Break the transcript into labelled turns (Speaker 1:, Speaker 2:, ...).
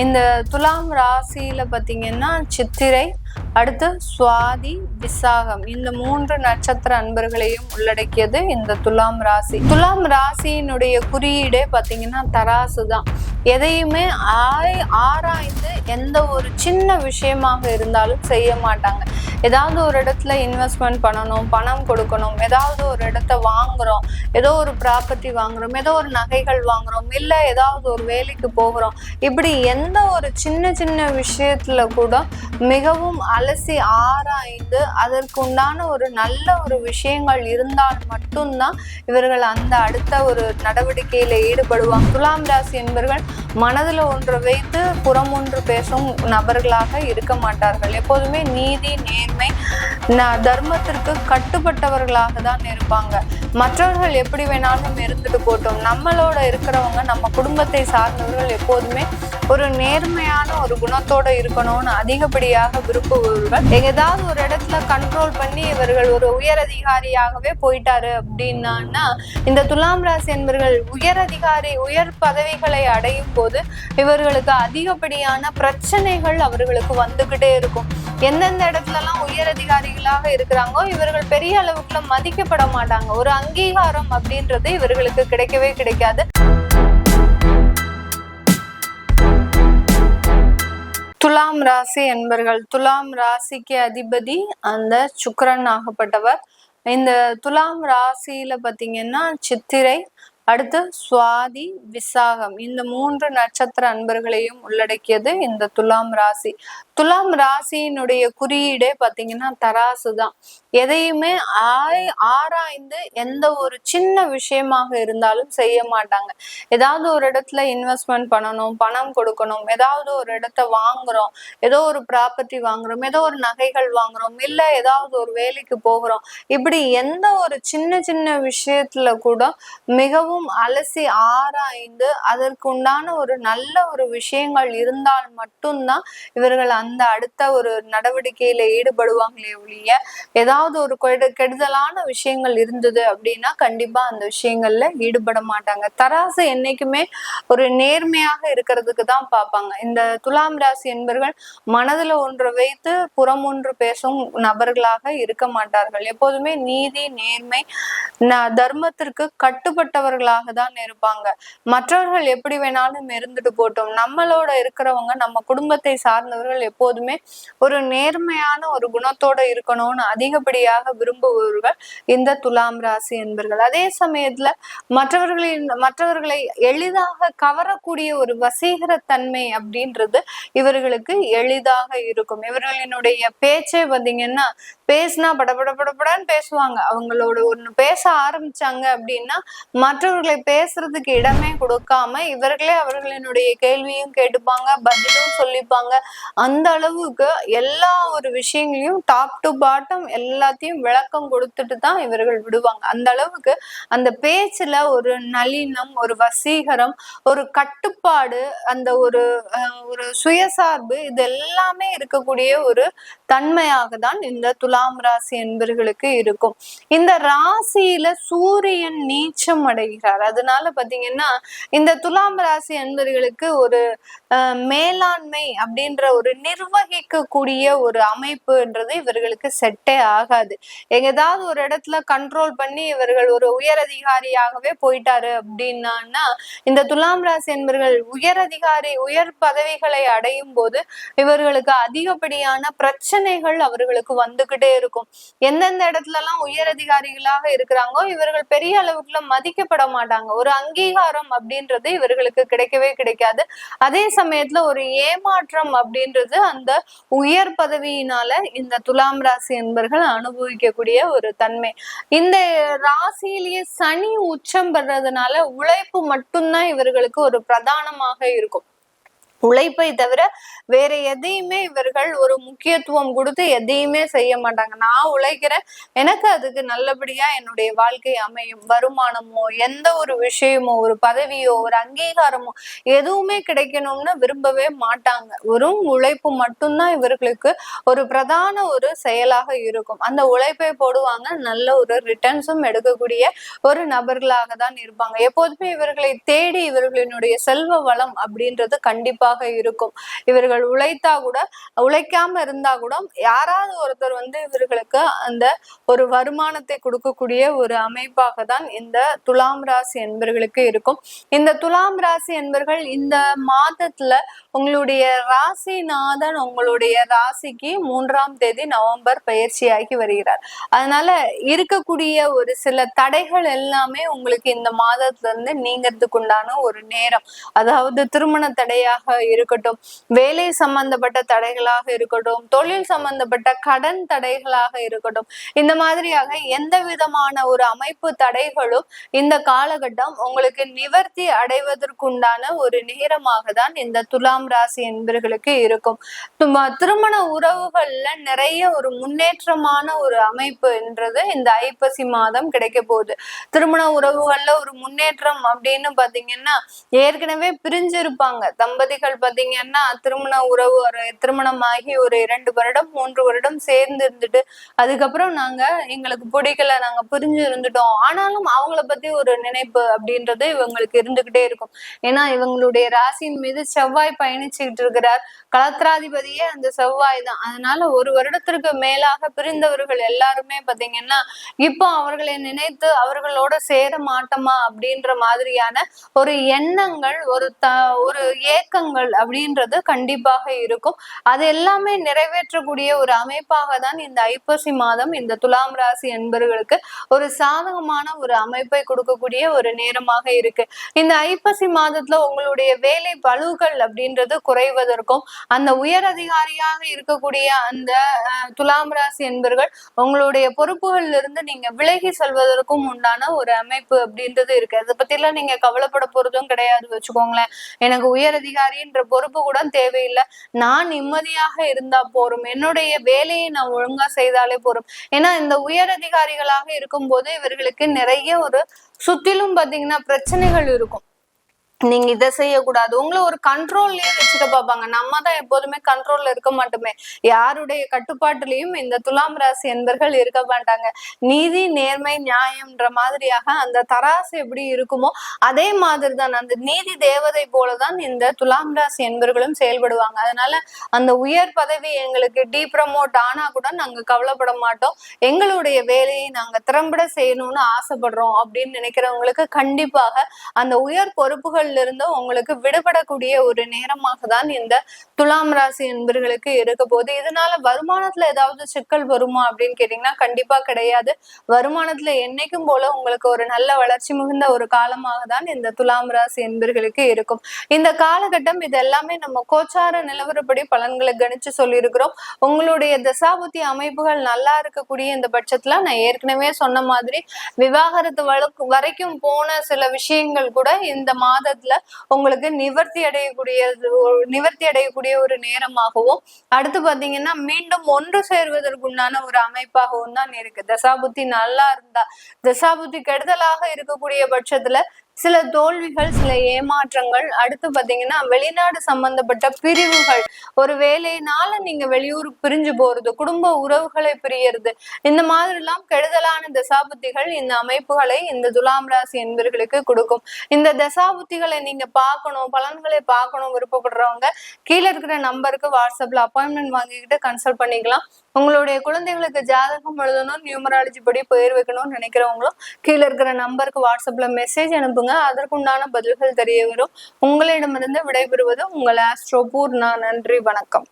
Speaker 1: இந்த துலாம் ராசியில பாத்தீங்கன்னா சித்திரை அடுத்து சுவாதி விசாகம். இந்த மூன்று நட்சத்திர அன்பர்களையும் உள்ளடக்கியது இந்த துலாம் ராசி. துலாம் ராசியினுடைய குறியீடே பாத்தீங்கன்னா தராசு தான். எதையுமே ஆய் ஆராய்ந்து எந்த ஒரு சின்ன விஷயமாக இருந்தாலும் செய்ய மாட்டாங்க. ஏதாவது ஒரு இடத்துல இன்வெஸ்ட்மெண்ட் பண்ணணும் பணம் கொடுக்கணும் ஏதாவது ஒரு இடத்த வாங்குறோம் ஏதோ ஒரு ப்ராப்பர்ட்டி வாங்குறோம் ஏதோ ஒரு நகைகள் வாங்குறோம் இல்லை ஏதாவது ஒரு வேலைக்கு போகிறோம். இப்படி எந்த ஒரு சின்ன சின்ன விஷயத்துல கூட மிகவும் அலசி ஆராய்ந்து அதற்கு உண்டான ஒரு நல்ல ஒரு விஷயங்கள் இருந்தால் மட்டும்தான் இவர்கள் அந்த அடுத்த ஒரு நடவடிக்கையில ஈடுபடுவாங்க. துலாம் ராசி என்பவர்கள் மனதில் ஒன்று வைத்து புறம் ஒன்று பேசும் நபர்களாக இருக்க மாட்டார்கள். எப்போதுமே நீதி நேர் எப்பொழுதுமே தர்மத்திற்கு கட்டுப்பட்டவர்களாக தான் இருப்பாங்க. மற்றவர்கள் எப்படி வேணாலும் இருந்துட்டு போட்டோம் நம்மளோட இருக்கிறவங்க நம்ம குடும்பத்தை சார்ந்தவர்கள் எப்போதுமே ஒரு நேர்மையான ஒரு குணத்தோட இருக்கணும்னு அதிகப்படியாக விரும்புபவர்கள். ஏதாவது ஒரு இடத்துல கண்ட்ரோல் பண்ணி இவர்கள் ஒரு உயர் அதிகாரியாகவே போயிட்டாரு அப்படின்னா இந்த துலாம் ராசி என்பவர்கள் உயர் அதிகாரி உயர் பதவிகளை அடையும் போது இவர்களுக்கு அதிகப்படியான பிரச்சனைகள் அவர்களுக்கு வந்துகிட்டே இருக்கும். எந்தெந்த இடத்துலலாம் உயர் அதிகாரிகளாக இருக்கிறாங்கோ இவர்கள் பெரிய அளவுக்குள்ள மதிக்கப்பட மாட்டாங்க. ஒரு அங்கீகாரம் அப்படின்றது இவர்களுக்கு கிடைக்கவே கிடைக்காது. துலாம் ராசி என்பர்கள் துலாம் ராசிக்கு அதிபதி அந்த சுக்கரன் ஆகப்பட்டவர். இந்த துலாம் ராசியில பாத்தீங்கன்னா சித்திரை அடுத்து சுவாதி விசாகம். இந்த மூன்று நட்சத்திர அன்பர்களையும் உள்ளடக்கியது இந்த துலாம் ராசி. துலாம் ராசியினுடைய குறியீடே பாத்தீங்கன்னா தராசு தான். எதையுமே ஆய் ஆராய்ந்து எந்த ஒரு சின்ன விஷயமாக இருந்தாலும் செய்ய மாட்டாங்க. ஏதாவது ஒரு இடத்துல இன்வெஸ்ட்மெண்ட் பண்ணணும் பணம் கொடுக்கணும் ஏதாவது ஒரு இடத்த வாங்குறோம் ஏதோ ஒரு ப்ராப்பர்ட்டி வாங்குறோம் ஏதோ ஒரு நகைகள் வாங்குறோம் இல்ல ஏதாவது ஒரு வேலைக்கு போகிறோம். இப்படி எந்த ஒரு சின்ன சின்ன விஷயத்துல கூட மிகவும் அலசி ஆராய்ந்து அதற்கு உண்டான ஒரு நல்ல ஒரு விஷயங்கள் இருந்தால் மட்டும்தான் இவர்கள் அந்த அடுத்த ஒரு நடவடிக்கையில ஈடுபடுவாங்களே ஒழிய ஏதாவது ஒரு கெடுதலான விஷயங்கள் இருந்தது அப்படின்னா கண்டிப்பா அந்த விஷயங்கள்ல ஈடுபட மாட்டாங்க. தராசு என்னைக்குமே ஒரு நேர்மையாக இருக்கிறதுக்கு தான் பார்ப்பாங்க. இந்த துலாம் ராசி என்பவர்கள் மனதுல ஒன்று வைத்து புறம் ஒன்று பேசும் நபர்களாக இருக்க மாட்டார்கள். எப்போதுமே நீதி நேர்மை ந- தர்மத்திற்கு கட்டுப்பட்டவர்களாக தான் இருப்பாங்க. மற்றவர்கள் எப்படி வேணாலும் இருந்துட்டு போட்டோம். நம்மளோட இருக்கிறவங்க நம்ம குடும்பத்தை சார்ந்தவர்கள் எப்போதுமே ஒரு நேர்மையான ஒரு குணத்தோட இருக்கணும்னு அதிகப்படியாக விரும்புபவர்கள் இந்த துலாம் ராசி என்பர்கள். அதே சமயத்துல மற்றவர்களின் மற்றவர்களை எளிதாக கவரக்கூடிய ஒரு வசீகர தன்மை அப்படின்றது இவர்களுக்கு எளிதாக இருக்கும். இவர்களினுடைய பேச்சே பார்த்தீங்கன்னா பேசினா படபட படபடன்னு பேசுவாங்க. அவங்களோட ஒண்ணு பேச ஆரம்பிச்சாங்க அப்படின்னா மற்றவர்களை பேசுறதுக்கு இடமே கொடுக்காம இவர்களே அவர்களினுடைய கேள்வியும் கேட்டுப்பாங்க பதிலும் சொல்லிப்பாங்க. அந்த அளவுக்கு எல்லா ஒரு விஷயங்களையும் டாப் டு பாட்டம் எல்லாத்தையும் விளக்கம் கொடுத்துட்டு தான் இவர்கள் விடுவாங்க. அந்த அளவுக்கு அந்த பேச்சுல ஒரு நளினம் ஒரு வசீகரம் ஒரு கட்டுப்பாடு அந்த ஒரு ஒரு சுயசார்பு இது எல்லாமே இருக்கக்கூடிய ஒரு தன்மையாக தான் இந்த துலாம் ராசி என்பர்களுக்கு இருக்கும். இந்த ராசியில சூரியன் நீச்சம் அடைகிறார். அதனால பாத்தீங்கன்னா இந்த துலாம் ராசி என்பர்களுக்கு ஒரு அஹ், மேலாண்மை அப்படின்ற ஒரு நிர்வகிக்கக்கூடிய ஒரு அமைப்புன்றது இவர்களுக்கு செட்டே ஆகாது. எங்க ஏதாவது ஒரு இடத்துல கண்ட்ரோல் பண்ணி இவர்கள் ஒரு உயர் அதிகாரியாகவே போயிட்டாரு அப்படின்னா இந்த துலாம் ராசி என்பர்கள் உயர் அதிகாரி உயர் பதவிகளை அடையும் போது இவர்களுக்கு அதிகப்படியான பிரச்சனைகள் அவர்களுக்கு வந்துகிட்டே இருக்கும். எந்தெந்த இடத்துல எல்லாம் உயர் அதிகாரிகளாக இருக்கிறாங்கோ இவர்கள் பெரிய அளவுக்குள்ள மதிக்கப்பட மாட்டாங்க. ஒரு அங்கீகாரம் அப்படின்றது இவர்களுக்கு கிடைக்கவே கிடைக்காது. அதே சமயத்துல ஒரு ஏமாற்றம் அப்படின்றது அந்த உயர் பதவியினால இந்த துலாம் ராசி என்பர்கள் அனுபவிக்கக்கூடிய ஒரு தன்மை. இந்த ராசியிலேயே சனி உச்சம் பெறதுனால உழைப்பு மட்டும்தான் இவர்களுக்கு ஒரு பிரதானமாக இருக்கும். உழைப்பை தவிர வேற எதையுமே இவர்கள் ஒரு முக்கியத்துவம் கொடுத்து எதையுமே செய்ய மாட்டாங்க. நான் உழைக்கிறேன் எனக்கு அதுக்கு நல்லபடியா என்னுடைய வாழ்க்கை அமையும். வருமானமோ எந்த ஒரு விஷயமோ ஒரு பதவியோ ஒரு அங்கீகாரமோ எதுவுமே கிடைக்கணும்னு விரும்பவே மாட்டாங்க. வெறும் உழைப்பு மட்டும்தான் இவர்களுக்கு ஒரு பிரதான ஒரு செயலாக இருக்கும். அந்த உழைப்பை போடுவாங்க. நல்ல ஒரு ரிட்டர்ன்ஸும் எடுக்கக்கூடிய ஒரு நபர்களாக தான் இருப்பாங்க. எப்போதுமே இவர்களை தேடி இவர்களினுடைய செல்வ வளம் அப்படின்றது கண்டிப்பாக கண்டிப்பாக இருக்கும். இவர்கள் உழைத்தா கூட உழைக்காம இருந்தா கூட யாராவது ஒருத்தர் வந்து இவர்களுக்கு அந்த ஒரு வருமானத்தை கொடுக்கக்கூடிய ஒரு அமைப்பாக தான் இந்த துலாம் ராசி என்பர்களுக்கு இருக்கும். இந்த துலாம் ராசி என்பர்கள் இந்த மாதத்துல உங்களுடைய ராசிநாதன் உங்களுடைய ராசிக்கு மூன்றாம் தேதி நவம்பர் பயிற்சியாகி வருகிறார். அதனால இருக்கக்கூடிய ஒரு சில தடைகள் எல்லாமே உங்களுக்கு இந்த மாதத்துல இருந்து நீங்கிறதுக்கு உண்டான ஒரு நேரம். அதாவது திருமண தடையாக இருக்கட்டும். வேலை சம்பந்தப்பட்ட தடைகளாக இருக்கட்டும். தொழில் சம்பந்தப்பட்ட கடன் தடைகளாக இருக்கட்டும். இந்த மாதிரியாக எந்த விதமான ஒரு அமைப்பு தடைகளும் இந்த காலகட்டம் உங்களுக்கு நிவர்த்தி அடைவதற்குண்டான ஒரு நேரமாக தான் இந்த துலாம் ராசி என்பர்களுக்கு இருக்கும். திருமண உறவுகள்ல நிறைய ஒரு முன்னேற்றமான ஒரு அமைப்பு என்றது இந்த ஐப்பசி மாதம் கிடைக்க போகுது. திருமண உறவுகள்ல ஒரு முன்னேற்றம் அப்படின்னு பாத்தீங்கன்னா ஏற்கனவே பிரிஞ்சிருப்பாங்க. தம்பதிகள் பாத்தீங்கன்னா திருமண உறவு திருமணமாகி ஒரு இரண்டு வருடம் மூன்று வருடம் சேர்ந்து இருந்துட்டு அதுக்கப்புறம் நாங்க எங்களுக்கு பிடிக்கல நாங்க பிரிஞ்சு இருந்துட்டோம். ஆனாலும் அவங்கள பத்தி ஒரு நினைப்பு அப்படின்றது இவங்களுக்கு இருந்துகிட்டே இருக்கும். ஏன்னா இவங்களுடைய ராசியின் மீது செவ்வாய் பயணிச்சுக்கிட்டு இருக்கிறார். கலத்திராதிபதியே அந்த செவ்வாய் தான். அதனால ஒரு வருடத்திற்கு மேலாக பிரிந்தவர்கள் எல்லாருமே பாத்தீங்கன்னா இப்போ அவர்களை நினைத்து அவர்களோட சேர மாட்டோமா அப்படின்ற மாதிரியான ஒரு எண்ணங்கள் ஒரு த ஒரு ஏக்கங்கள் அப்படின்றது கண்டிப்பாக இருக்கும். அது எல்லாமே நிறைவேற்றக்கூடிய ஒரு அமைப்பாக தான் இந்த ஐப்பசி மாதம் இந்த துலாம் ராசி என்பவர்களுக்கு ஒரு சாதகமான ஒரு அமைப்பை கொடுக்கக்கூடிய ஒரு நேரமாக இருக்கு. இந்த ஐப்பசி மாதத்துல உங்களுடைய வேலை பழுவுகள் அப்படின்றது குறைவதற்கும் அந்த உயர் அதிகாரியாக இருக்கக்கூடிய அந்த துலாம் ராசி என்பவர்கள் உங்களுடைய பொறுப்புகள்ல இருந்து நீங்க விலகி செல்வதற்கும் உண்டான ஒரு அமைப்பு அப்படின்றது இருக்கு. அதை பத்தி எல்லாம் நீங்க கவலைப்பட போறதும் கிடையாது வச்சுக்கோங்களேன். எனக்கு உயர் அதிகாரி என்ற பொறுப்பு கூட தேவையில்லை. நான் நிம்மதியாக இருந்தா போறோம் என்னுடைய வேலையை நான் ஒழுங்கா செய்தாலே போறோம் ஏன்னா இந்த உயர் அதிகாரிகளாக இருக்கும்போது இவர்களுக்கு நிறைய ஒரு சுத்திலும் பாத்தீங்கன்னா பிரச்சனைகள் இருக்கும். நீங்க இதை செய்யக்கூடாது. உங்களை ஒரு கண்ட்ரோல்லயே வச்சுக்க பார்ப்பாங்க. நம்ம தான் எப்போதுமே கண்ட்ரோல்ல இருக்க மாட்டோமே. யாருடைய கட்டுப்பாட்டுலயும் இந்த துலாம் ராசி என்பர்கள் இருக்க மாட்டாங்க. நீதி நேர்மை நியாயம்ன்ற மாதிரியாக அந்த தராசு எப்படி இருக்குமோ அதே மாதிரி தான் அந்த நீதி தேவதை போலதான் இந்த துலாம் ராசி என்பர்களும் செயல்படுவாங்க. அதனால அந்த உயர் பதவி எங்களுக்கு டீ ப்ரமோட் ஆனா கூட நாங்க கவலைப்பட மாட்டோம். எங்களுடைய வேலையை நாங்க திறம்பட செய்யணும்னு ஆசைப்படுறோம் அப்படின்னு நினைக்கிறவங்களுக்கு கண்டிப்பாக அந்த உயர் பொறுப்புகள் இருந்து உங்களுக்கு விடுபடக்கூடிய ஒரு நேரமாக தான் இந்த துலாம் ராசி என்பர்களுக்கு இருக்க போது இதனால வருமானத்துல ஏதாவது சிக்கல் வருமா அப்படின்னு கேட்டீங்கன்னா கண்டிப்பா கிடையாது. வருமானத்துல என்னைக்கும் போல உங்களுக்கு ஒரு நல்ல வளர்ச்சி மிகுந்த ஒரு காலமாக தான் இந்த துலாம் ராசி என்பர்களுக்கு இருக்கும். இந்த காலகட்டம் இது எல்லாமே நம்ம கோச்சார நிலவரப்படி பலன்களை கணிச்சு சொல்லியிருக்கிறோம். உங்களுடைய தசாபுத்தி அமைப்புகள் நல்லா இருக்கக்கூடிய இந்த பட்சத்துல நான் ஏற்கனவே சொன்ன மாதிரி விவாகரத்து வழக்கு வரைக்கும் போன சில விஷயங்கள் கூட இந்த மாதத்துல நேரத்துல உங்களுக்கு நிவர்த்தி அடையக்கூடிய நிவர்த்தி அடையக்கூடிய ஒரு நேரமாகவும் அடுத்து பாத்தீங்கன்னா மீண்டும் ஒன்று சேர்வதற்குண்டான ஒரு அமைப்பாகவும் தான் இருக்கு. தசாபுத்தி நல்லா இருந்தா தசாபுத்தி கெடுதலாக இருக்கக்கூடிய பட்சத்துல சில தோல்விகள் சில ஏமாற்றங்கள் அடுத்து பாத்தீங்கன்னா வெளிநாடு சம்பந்தப்பட்ட பிரிவுகள். ஒரு வேலையினால நீங்க வெளியூர் பிரிஞ்சு போறது குடும்ப உறவுகளை பிரியறது இந்த மாதிரி எல்லாம் கெடுதலான தசாபுத்திகள் இந்த அமைப்புகளை இந்த துலாம் ராசி என்பர்களுக்கு கொடுக்கும். இந்த தசாபுத்திகளை நீங்க பார்க்கணும் பலன்களை பார்க்கணும் விருப்பப்படுறவங்க கீழே இருக்கிற நம்பருக்கு வாட்ஸ்அப்ல அப்பாயின்மெண்ட் வாங்கிக்கிட்டு கன்சல்ட் பண்ணிக்கலாம். உங்களுடைய குழந்தைகளுக்கு ஜாதகம் எழுதணும் நியூமராலஜி படி பெயர் வைக்கணும்னு நினைக்கிறவங்களும் கீழே இருக்கிற நம்பருக்கு வாட்ஸ்அப்ல மெசேஜ் அனுப்புங்க. அதற்குண்டான பதில்கள் தெரிய வரும். உங்களிடமிருந்து விடைபெறுவது உங்கள் ஆஸ்ட்ரோ பூர்ணா நன்றி வணக்கம்.